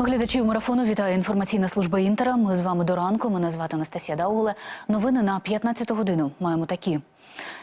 Глядачів марафону вітає інформаційна служба Інтера. Ми з вами до ранку. Мене звати Анастасія Даугуле. Новини на 15 годину маємо такі.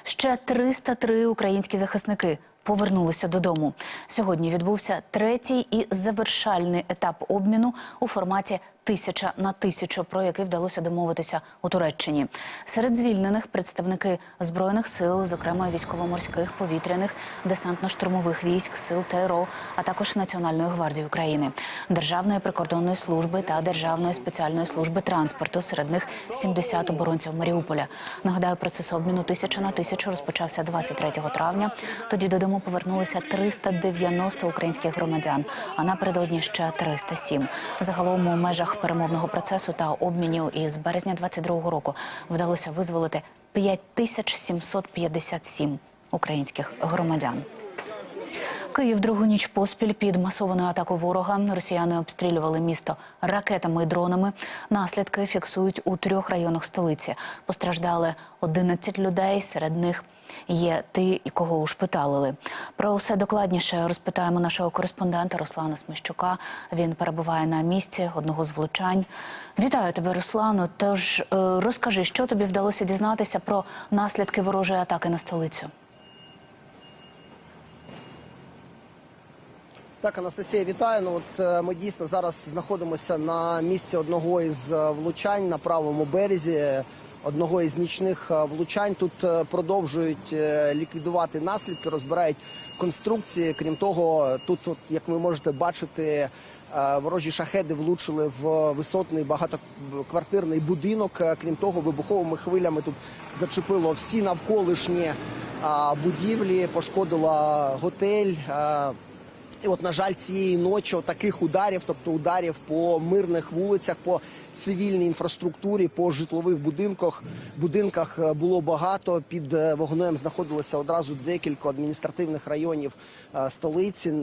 Ще 303 українські захисники повернулися додому. Сьогодні відбувся третій і завершальний етап обміну у форматі тисяча на тисячу, про який вдалося домовитися у Туреччині. Серед звільнених представники збройних сил, зокрема військово-морських, повітряних, десантно-штурмових військ, сил ТРО, а також Національної гвардії України, Державної прикордонної служби та Державної спеціальної служби транспорту. Серед них 70 оборонців Маріуполя. Нагадаю, процес обміну тисяча на тисячу розпочався 23 травня. Тоді додому повернулися 390 українських громадян, а напередодні ще 307. Загалом у межах перемовного процесу та обмінів із березня 22-го року вдалося визволити 5757 українських громадян. Київ другу ніч поспіль під масованою атакою ворога. Росіяни обстрілювали місто ракетами і дронами. Наслідки фіксують у трьох районах столиці. Постраждали 11 людей. Серед них є ті, і кого ушпиталили. Про все докладніше розпитаємо нашого кореспондента Руслана Смещука. Він перебуває на місці одного з влучань. Вітаю тебе, Руслану. Тож е, розкажи, що тобі вдалося дізнатися про наслідки ворожої атаки на столицю. Так, Анастасія, вітаю. Ну от е, ми дійсно зараз знаходимося на місці одного із е, влучань на правому березі. Одного із нічних е, влучань тут е, продовжують е, ліквідувати наслідки, розбирають конструкції. Крім того, тут, як ви можете бачити, ворожі шахеди влучили в висотний багатоквартирний будинок. Крім того, вибуховими хвилями тут зачепило всі навколишні будівлі, пошкодила готель. і от, на жаль, цієї ночі таких ударів, тобто ударів по мирних вулицях, по цивільній інфраструктурі, по житлових будинках, будинках е, було багато. Під е, вогнем знаходилося одразу декілька адміністративних районів е, столиці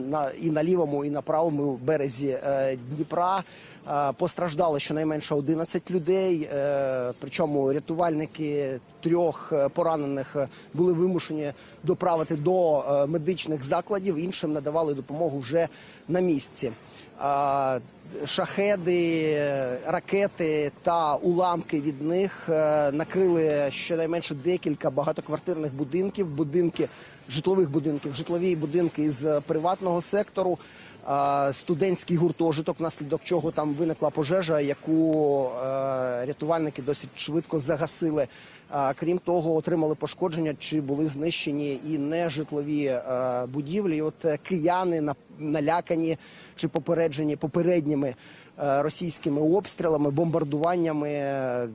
і на лівому, і на правому березі Дніпра. Постраждало щонайменше 11 людей. Причому рятувальники трьох поранених були вимушені доправити до медичних закладів. Іншим надавали допомогу вже на місці. Шахеди, ракети та уламки від них е, накрили щонайменше декілька багатоквартирних будинків, будинки житлових будинків, житлові будинки з приватного сектору, студентський гуртожиток, внаслідок чого там виникла пожежа, яку е, рятувальники досить швидко загасили. Крім того, отримали пошкодження чи були знищені і нежитлові е, будівлі. От е, кияни на- налякані чи попереджені попередніми е, російськими обстрілами, бомбардуваннями.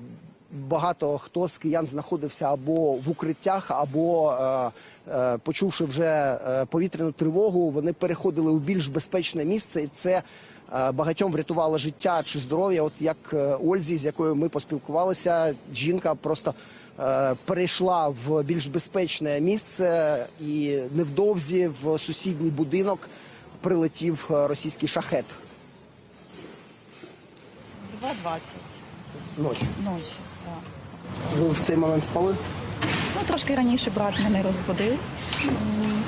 Багато хто з киян знаходився або в укриттях, або почувши вже повітряну тривогу, вони переходили у більш безпечне місце, і це багатьом врятувало життя чи здоров'я. От як Ользі, з якою ми поспілкувалися, жінка просто перейшла в більш безпечне місце, і невдовзі в сусідній будинок прилетів е, російський шахет 2.20 ночі. ночі. Так. Ви в цей момент спали? Ну, трошки раніше брат мене розбудив.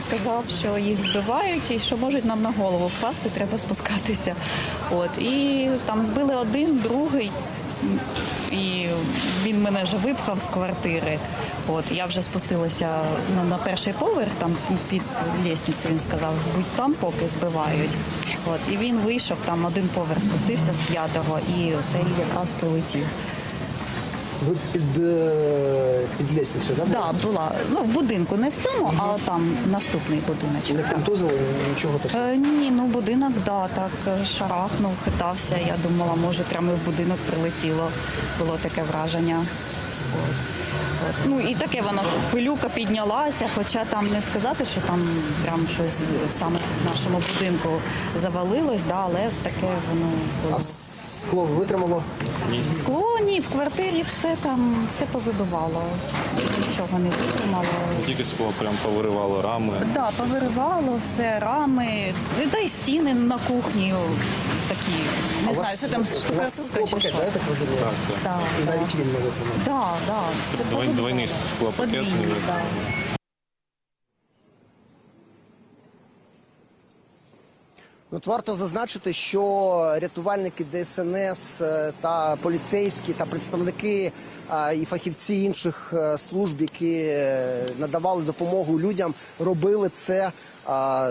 Сказав, що їх збивають і що можуть нам на голову впасти, треба спускатися. От. І там збили один, другий. І він мене вже випхав з квартири. От я вже спустилася на, на перший поверх, там під лісницю він сказав, будь там, поки збивають. От і він вийшов, там один поверх спустився з п'ятого, і цей якраз прилетів. Ви під, е, під лісницею, так? Да, була. Ну, в будинку, не в цьому, а там наступний будиночок. Не контузили, нічого такого. Е, ні, ну будинок, да, так е, шарахнув, хитався. Я думала, може, прямо в будинок прилетіло. Було таке враження. От. Ну і таке воно пилюка піднялася, хоча там не сказати, що там прям щось саме в нашому будинку завалилось, да, але таке воно було. А скло витримало? Ні. Скло ні, в квартирі все там, все повибивало. Нічого не витримало. Тільки скло прям повиривало рами. Да, повиривало все, рами, та й стіни на кухні такі. Не А знаю, що там штукатурка чи що. так? Так, так. І навіть він не витримав. Да, да, все Двой- повибивало. двойний склопакет, Подвійний, мабуть. От варто зазначити, що рятувальники ДСНС е, та поліцейські та представники і фахівці інших е, служб, які е, надавали допомогу людям, робили це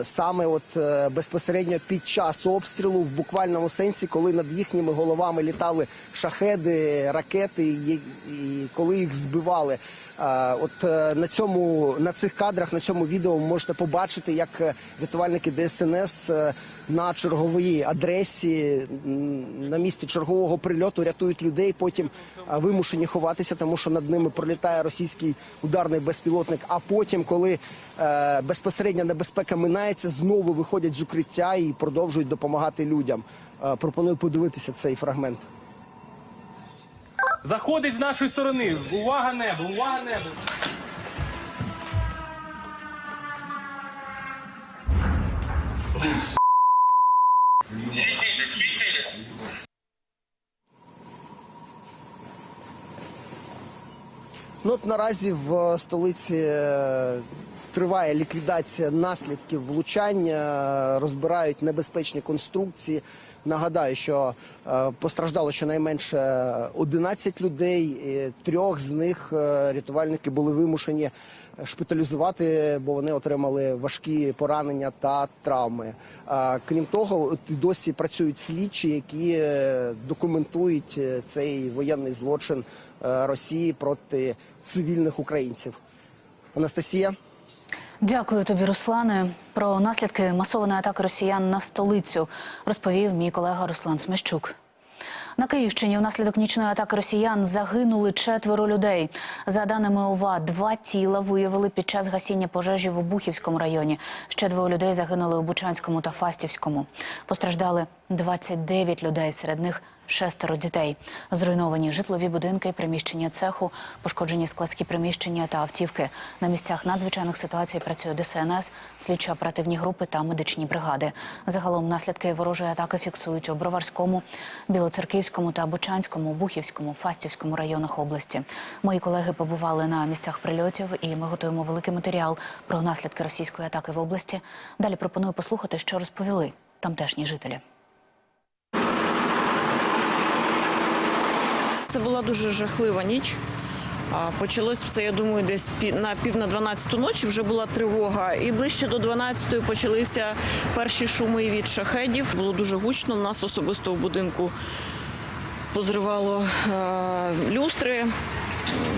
саме от е, безпосередньо під час обстрілу, в буквальному сенсі, коли над їхніми головами літали шахеди, ракети, і, коли їх збивали. От на цьому на цих кадрах, на цьому відео можете побачити, як рятувальники ДСНС на черговій адресі на місці чергового прильоту рятують людей. Потім вимушені ховатися, тому що над ними пролітає російський ударний безпілотник. А потім, коли е, безпосередня небезпека минається, знову виходять з укриття і продовжують допомагати людям. Е, Пропоную подивитися цей фрагмент. Заходить з нашої сторони. Увага небо, увага небо. Ну от наразі в столиці е, триває ліквідація наслідків влучання, розбирають небезпечні конструкції. Нагадаю, що е, постраждало щонайменше 11 людей. Трьох з них е, рятувальники були вимушені шпиталізувати, бо вони отримали важкі поранення та травми. А, Крім того, досі працюють слідчі, які е, документують е, цей воєнний злочин е, Росії проти цивільних українців. Анастасія. Дякую тобі, Руслане. Про наслідки масованої атаки росіян на столицю розповів мій колега Руслан Смещук. На Київщині внаслідок нічної атаки росіян загинули четверо людей. За даними ОВА, два тіла виявили під час гасіння пожежі в Обухівському районі. Ще двоє людей загинули у Бучанському та Фастівському. Постраждали 29 людей, серед них шестеро дітей. Зруйновані житлові будинки, приміщення цеху, пошкоджені складські приміщення та автівки. На місцях надзвичайних ситуацій працює ДСНС, слідчо-оперативні групи та медичні бригади. Загалом наслідки ворожої атаки фіксують у Броварському, Білоцерківському та Бучанському, Бухівському, Фастівському районах області. Мої колеги побували на місцях прильотів, і ми готуємо великий матеріал про наслідки російської атаки в області. Далі пропоную послухати, що розповіли тамтешні жителі. Це була дуже жахлива ніч. Почалось все, я думаю, десь на пів на 12 ночі вже була тривога. І ближче до 12 почалися перші шуми від шахедів. Було дуже гучно. У нас особисто в будинку позривало е, люстри.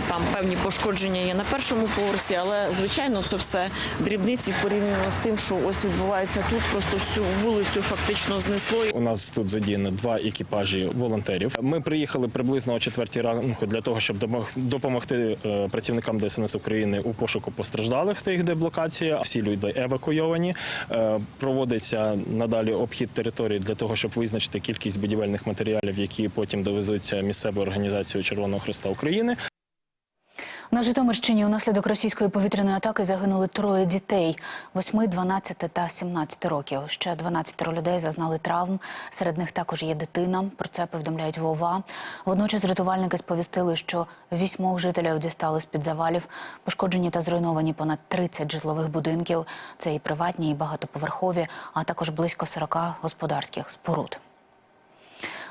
Там певні пошкодження є на першому поверсі, але звичайно це все дрібниці порівняно з тим, що ось відбувається тут. Просто всю вулицю фактично знесло. У нас тут задіяно два екіпажі волонтерів. Ми приїхали приблизно о четвертій ранку для того, щоб допомогти е, працівникам ДСНС України у пошуку постраждалих та їх деблокації. Всі люди евакуйовані. Е, Проводиться надалі обхід території для того, щоб визначити кількість будівельних матеріалів, які потім довезуться місцевою організацією Червоного Христа України. На Житомирщині унаслідок російської повітряної атаки загинули троє дітей: 8, 12 та 17 років. Ще 12 людей зазнали травм. Серед них також є дитина. Про це повідомляють ВОВА. Водночас рятувальники сповістили, що вісьмох жителів дістали з під завалів. Пошкоджені та зруйновані понад 30 житлових будинків. Це і приватні, і багатоповерхові, а також близько 40 господарських споруд.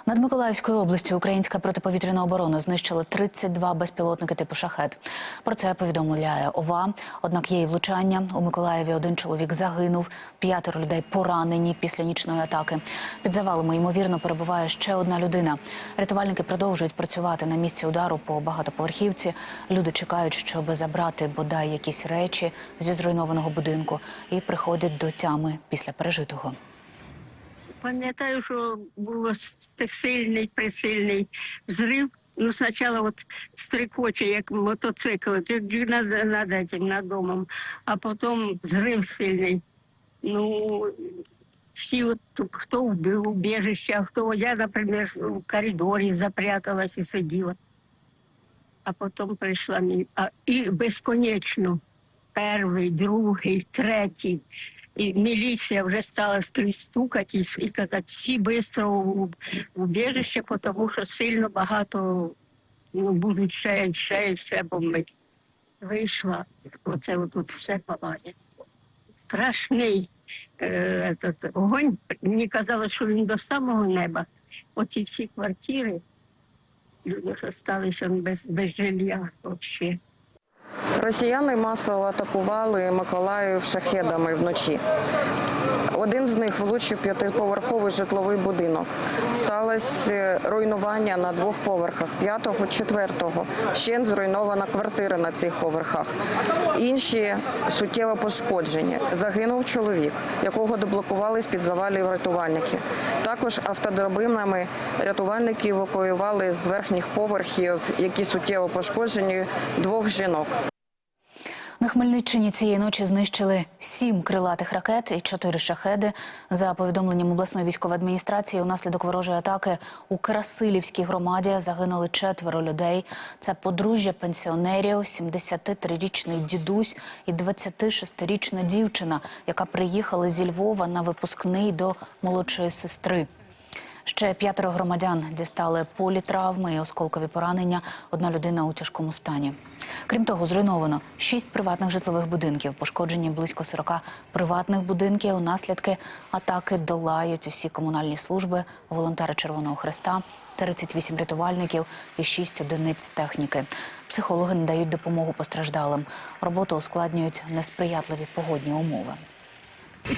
Над Миколаївською областю українська протиповітряна оборона знищила 32 безпілотники типу шахет. Про це повідомляє ОВА. Однак є і влучання. У Миколаєві один чоловік загинув, п'ятеро людей поранені після нічної атаки. Під завалами ймовірно перебуває ще одна людина. Рятувальники продовжують працювати на місці удару по багатоповерхівці. Люди чекають, щоб забрати бодай якісь речі зі зруйнованого будинку і приходять до тями після пережитого. Пам'ятаю, що було сильний, присильний взрив. Ну, спочатку от стрикоче, як мотоцикл, над, над, этим, над домом, а потім взрив сильний. Ну, всі, от, хто в убіжище, а хто, я, наприклад, в коридорі запряталась і сиділа. А потім прийшла а, і безконечно, перший, другий, третій. І міліція вже стала скрізь стукати і, і казати, всі швидко в убіжище, тому що сильно багато ну, будуть ще, ще, ще бомбити. Вийшла, оце тут все палає. Страшний. е, этот, огонь, мені казали, що він до самого неба. Оці всі квартири, люди залишилися без, без жилья взагалі. Росіяни масово атакували Миколаїв шахедами вночі. Один з них влучив п'ятиповерховий житловий будинок. Сталося руйнування на двох поверхах п'ятого, четвертого. Ще зруйнована квартира на цих поверхах. Інші суттєво пошкоджені. Загинув чоловік, якого деблокували з під завалів рятувальники. Також автодробинами рятувальники евакуювали з верхніх поверхів, які суттєво пошкоджені, двох жінок. На Хмельниччині цієї ночі знищили сім крилатих ракет і чотири шахеди. За повідомленням обласної військової адміністрації, унаслідок ворожої атаки у Красилівській громаді загинули четверо людей. Це подружжя пенсіонерів, 73-річний дідусь і 26-річна дівчина, яка приїхала зі Львова на випускний до молодшої сестри. Ще п'ятеро громадян дістали політравми і осколкові поранення. Одна людина у тяжкому стані. Крім того, зруйновано шість приватних житлових будинків. Пошкоджені близько 40 приватних будинків. Наслідки атаки долають усі комунальні служби, волонтери Червоного Хреста, 38 рятувальників і 6 одиниць техніки. Психологи надають допомогу постраждалим. Роботу ускладнюють несприятливі погодні умови.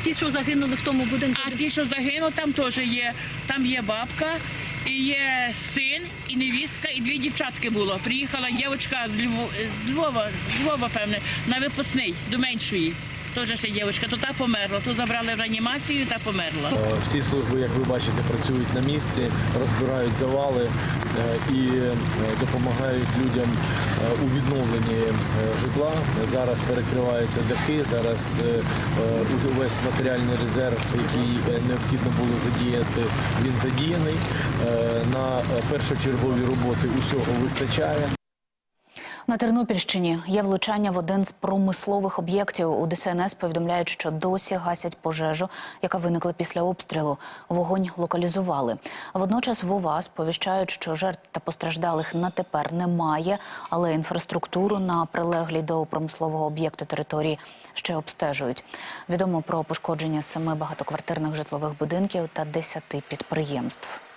Ті, що загинули в тому будинку. А ті, що загинули, там теж є. Там є бабка, і є син, і невістка, і дві дівчатки було. Приїхала дівчинка з Львова, з Львова, з Львова, певне, на випускний до меншої. Теж ще дівчинка, то та померла, то забрали в реанімацію, та померла. Е, Всі служби, як ви бачите, працюють на місці, розбирають завали е, і е, допомагають людям у відновленні житла. Зараз перекриваються дахи, зараз увесь матеріальний резерв, який необхідно було задіяти, він задіяний. На першочергові роботи усього вистачає. На Тернопільщині є влучання в один з промислових об'єктів. У ДСНС повідомляють, що досі гасять пожежу, яка виникла після обстрілу. Вогонь локалізували. Водночас в ОВА сповіщають, що жертв та постраждалих на тепер немає, але інфраструктуру на прилеглій до промислового об'єкту території ще обстежують. Відомо про пошкодження семи багатоквартирних житлових будинків та десяти підприємств.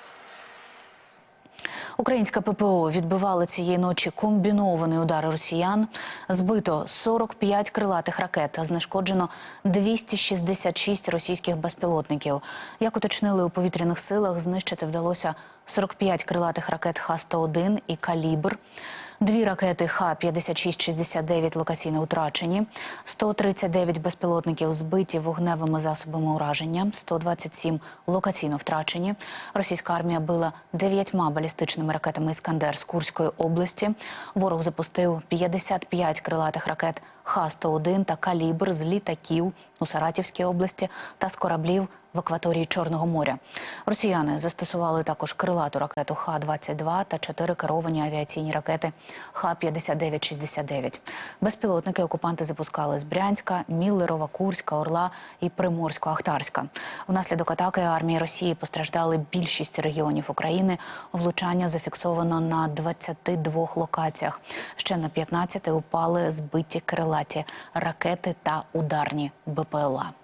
Українська ППО відбивала цієї ночі комбінований удар росіян. Збито 45 крилатих ракет, знешкоджено 266 російських безпілотників. Як уточнили у повітряних силах, знищити вдалося 45 крилатих ракет Х-101 і «Калібр». Дві ракети Х-56-69 локаційно втрачені, 139 безпілотників збиті вогневими засобами ураження, 127 локаційно втрачені. Російська армія била дев'ятьма балістичними ракетами «Іскандер» з Курської області. Ворог запустив 55 крилатих ракет Х-101 та «Калібр» з літаків у Саратівській області та з кораблів в акваторії Чорного моря. Росіяни застосували також крилату ракету Х-22 та чотири керовані авіаційні ракети Х-59-69. Безпілотники окупанти запускали з Брянська, Міллерова, Курська, Орла і Приморсько-Ахтарська. Внаслідок атаки армії Росії постраждали більшість регіонів України. Влучання зафіксовано на 22 локаціях. Ще на 15 упали збиті крилаті ракети та ударні БПЛА.